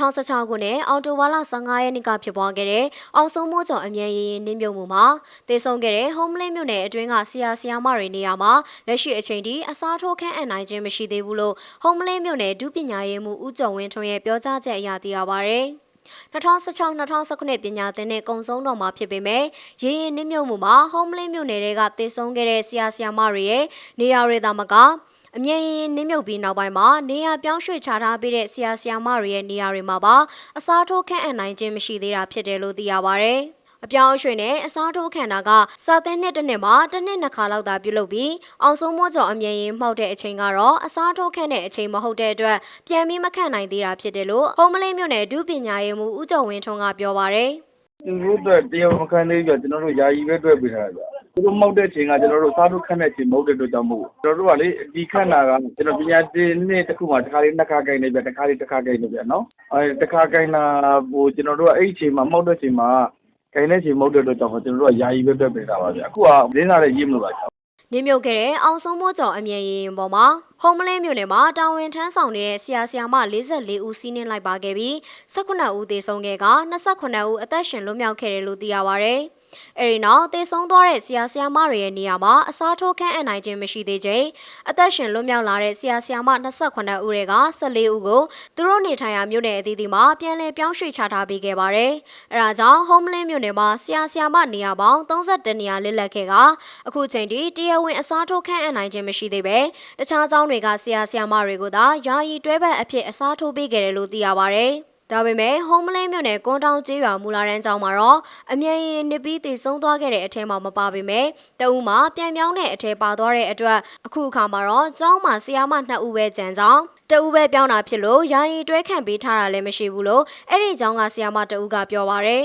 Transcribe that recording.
2016ခုနှစ်အောက်တိုဘာလ15ရက်နေ့ကဖြစ်ပွားခဲ့တဲ့အောင်ဆုံးမိုးကျော်အမြန်ရရင်နှင်းမြုပ်မှုမှာတေဆုံးခဲ့တဲ့ Homeland မြို့နယ်အတွင်းကဆရာဆရာမတွေနေရာမှာလက်ရှိအချိန်ထိအစားထိုးခန့်အပ်နိုင်ခြင်းမရှိသေးဘူးလို့ Homeland မြို့နယ်ဒုပညာရေးမှူးဦးကျော်ဝင်းထွန်းရဲ့ပြောကြားချက်အရသိရပါဗျ။2016-2019ပညာသင်တဲ့ကုံဆုံးတော်မှာဖြစ်ပေမဲ့ရရင်နှင်းမြုပ်မှုမှာ Homeland မြို့နယ်တွေကတေဆုံးခဲ့တဲ့ဆရာဆရာမတွေရဲ့နေရာတွေသာမက အမြဲရင်နင်းမြုပ်ပြီးနောက်ပိုင်းမှာနေရာပြောင်းရွှေ့ချထားပေးတဲ့ဆရာဆရာမတွေရဲ့နေရာတွေမှာပါအစားထိုးခန့်အပ်နိုင်ခြင်းမရှိသေးတာဖြစ်တယ်လို့သိရပါဗျ။အပြောင်းအရွှေ့နဲ့အစားထိုးခံတာကစာသင်နှစ်တစ်နှစ်မှာတစ်နှစ်နှစ်ခါလောက်သာပြုလုပ်ပြီးအောင်စိုးမိုးကျော်အမြင်ရင်မှောက်တဲ့အချိန်ကတော့အစားထိုးခန့်တဲ့အချိန်မဟုတ်တဲ့အတွက်ပြန်ပြီးမခန့်နိုင်သေးတာဖြစ်တယ်လို့ဟုံးမလေးမြို့နယ်ဒုပညာရေးမှူးဦးကျော်ဝင်းထွန်းကပြောပါရယ်သူတို့အတွက်တရားမခံသေးဘူးပြကျွန်တော်တို့ယာယီပဲတွေ့ပေးထားတာဗျ သူတို့မောက်တဲ့အချိန်ကကျွန်တော်တို့စားထုတ်ခန့်တဲ့အချိန်မဟုတ်တဲ့အတွက်ကြောင့်မို့ကျွန်တော်တို့ကလေဒီခန့်တာကကျွန်တော်ပညာသင်နှစ်တစ်ခုမှတစ်ခါလေးနှစ်ခါကိုင်းနေပြတစ်ခါလေးတစ်ခါကိုင်းနေပြနော်အဲတစ်ခါကိုင်းလာဟိုကျွန်တော်တို့ကအဲ့ဒီအချိန်မှာမောက်တဲ့အချိန်မှာကိုင်းတဲ့အချိန်မဟုတ်တဲ့အတွက်ကြောင့်ကျွန်တော်တို့ကယာယီပဲတွေ့ပေးထားပါဗျအခုကလင်းလာတဲ့ရေးမလို့ပါနင်းမြုပ်ခဲ့တဲ့အောင်ဆုံးမိုးကျော်အမြင်ရင်ပေါ်မှာဟုံးမလင်းမြို့နယ်မှာတာဝန်ထမ်းဆောင်နေတဲ့ဆရာဆရာမ44ဦးစီးနှင်းလိုက်ပါခဲ့ပြီး18ဦးသေဆုံးခဲ့က28ဦးအသက်ရှင်လွတ်မြောက်ခဲ့တယ်လို့သိရပါဗျ။ အဲဒီနောက်သေဆုံးသွားတဲ့ဆရာဆရာမတွေရဲ့နေရာမှာအစားထိုးခန့်အပ်နိုင်ခြင်းမရှိသေးချိန်အသက်ရှင်လွတ်မြောက်လာတဲ့ဆရာဆရာမ28ဦးတွေက14ဦးကိုသူတို့နေထိုင်ရာမြို့နယ်အသီးသီးမှာပြန်လည်ပြောင်းရွှေ့ချထားပေးခဲ့ပါတယ်။အဲဒါကြောင့် Homeland မြို့နယ်မှာဆရာဆရာမနေရာပေါင်း32နေရာလစ်လက်ခဲ့ကအခုချိန်ထိတရားဝင်အစားထိုးခန့်အပ်နိုင်ခြင်းမရှိသေးပဲတခြားကျောင်းတွေကဆရာဆရာမတွေကိုသာယာယီတွဲဘက်အဖြစ်အစားထိုးပေးခဲ့တယ်လို့သိရပါတယ်။ ဒါပေမဲ့ဟုံးမလေးမြို့နယ်ကွန်းတောင်ကျေးရွာမူလာရန်ကျောင်းမှာတော့အမြဲရင်နစ်ပြီးတည်ဆုံးသွားခဲ့တဲ့အထက်မှာမပါပေမဲ့တအူးမှာပြန်ပြောင်းတဲ့အထက်ပါသွားတဲ့အတွက်အခုအခါမှာတော့ကျောင်းမှာဆရာမ2ဦးပဲကျန်ကြောင်းတအူးပဲပြောင်းတာဖြစ်လို့ယာယီတွဲခံပေးထားတာလည်းမရှိဘူးလို့အဲ့ဒီကျောင်းကဆရာမတအူးကပြောပါရယ်